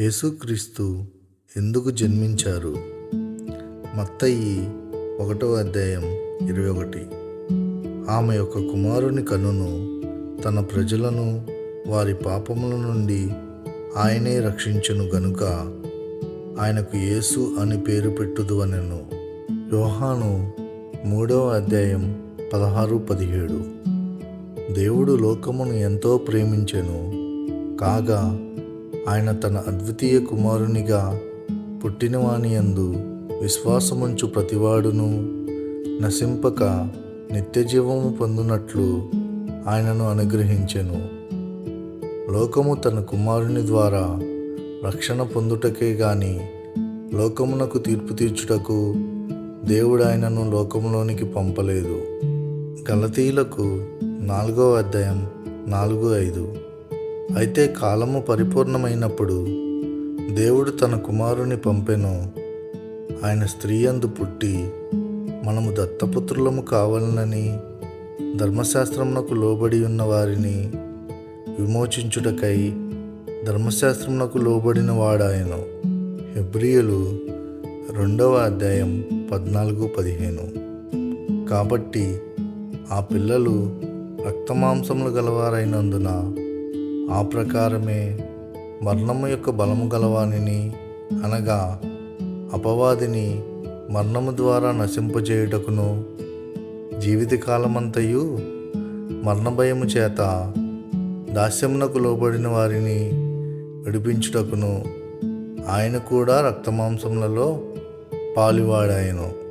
యేసుక్రీస్తు ఎందుకు జన్మించారు? మత్తయి ఒకటో అధ్యాయం ఇరవై ఒకటి. ఆమె యొక్క కుమారుని కనును తన ప్రజలను వారి పాపముల నుండి ఆయనే రక్షించను గనుక ఆయనకు యేసు అని పేరు పెట్టుదు అనెను యోహాను మూడవ అధ్యాయం పదహారు పదిహేడు. దేవుడు లోకమును ఎంతో ప్రేమించెను కాగా ఆయన తన అద్వితీయ కుమారునిగా పుట్టినవాని యందు విశ్వాసముంచు ప్రతివాడును నశింపక నిత్యజీవము పొందునట్లు ఆయనను అనుగ్రహించెను. లోకము తన కుమారుని ద్వారా రక్షణ పొందుటకే గాని లోకమునకు తీర్పు తీర్చుటకు దేవుడు ఆయనను లోకములోనికి పంపలేదు. గలతీలకు నాలుగో అధ్యాయం నాలుగు ఐదు. అయితే కాలము పరిపూర్ణమైనప్పుడు దేవుడు తన కుమారుని పంపెను. ఆయన స్త్రీ అందు పుట్టి మనము దత్తపుత్రులము కావాలనని ధర్మశాస్త్రమునకు లోబడి ఉన్న వారిని విమోచించుటకై ధర్మశాస్త్రమునకు లోబడిన వాడాయను. హెబ్రియలు రెండవ అధ్యాయం పద్నాలుగు పదిహేను. కాబట్టి ఆ పిల్లలు రక్తమాంసములు గలవారైనందున ఆ ప్రకారమే మరణము యొక్క బలము గలవానిని అనగా అపవాదిని మరణము ద్వారా నశింపజేయుటకును జీవితకాలమంతయు మరణ భయము చేత దాస్యమునకు లోబడిన వారిని విడిపించుటకును ఆయన కూడా రక్తమాంసములలో పాలువాడాయను.